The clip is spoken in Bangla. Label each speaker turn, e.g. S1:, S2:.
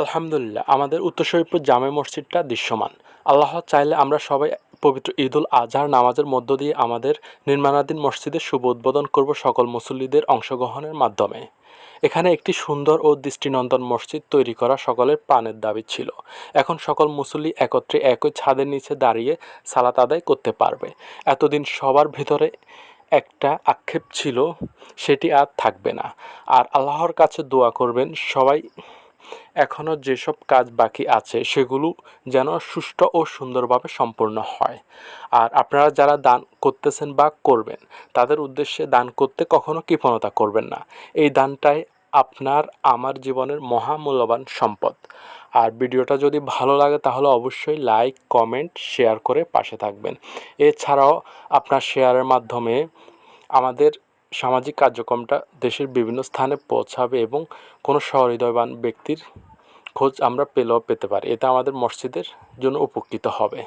S1: আলহামদুলিল্লাহ, আমাদের উত্তর শরীফপুর জামে মসজিদটা দৃশ্যমান। আল্লাহ চাইলে আমরা সবাই পবিত্র ঈদুল আজহার নামাজের মধ্য দিয়ে আমাদের নির্মাণাধীন মসজিদের শুভ উদ্বোধন করব সকল মুসল্লিদের অংশগ্রহণের মাধ্যমে। এখানে একটি সুন্দর ও দৃষ্টিনন্দন মসজিদ তৈরি করা সকলের প্রাণের দাবি ছিল। এখন সকল মুসল্লি একত্রে একই ছাদের নিচে দাঁড়িয়ে সালাত আদায় করতে পারবে। এতদিন সবার ভিতরে একটা আক্ষেপ ছিল, সেটি আর থাকবে না। আর আল্লাহর কাছে দোয়া করবেন, সবাই এখনও যেসব কাজ বাকি আছে, সেগুলো যেন সুষ্ঠু ও সুন্দরভাবে সম্পূর্ণ হয়। আর আপনারা যারা দান করতেছেন বা করবেন, তাদের উদ্দেশ্যে দান করতে কখনো কৃপণতা করবেন না। এই দানটাই আপনার আমার জীবনের মহামূল্যবান সম্পদ। আর ভিডিওটা যদি ভালো লাগে, তাহলে অবশ্যই লাইক, কমেন্ট, শেয়ার করে পাশে থাকবেন। এছাড়াও আপনার শেয়ারের মাধ্যমে আমাদের সামাজিক কার্যক্রমটা দেশের বিভিন্ন স্থানে পৌঁছাবে এবং কোনো সহৃদয়বান ব্যক্তির খোঁজ আমরা পেলেও পেতে পারি। এটা আমাদের মসজিদের জন্য উপকৃত হবে।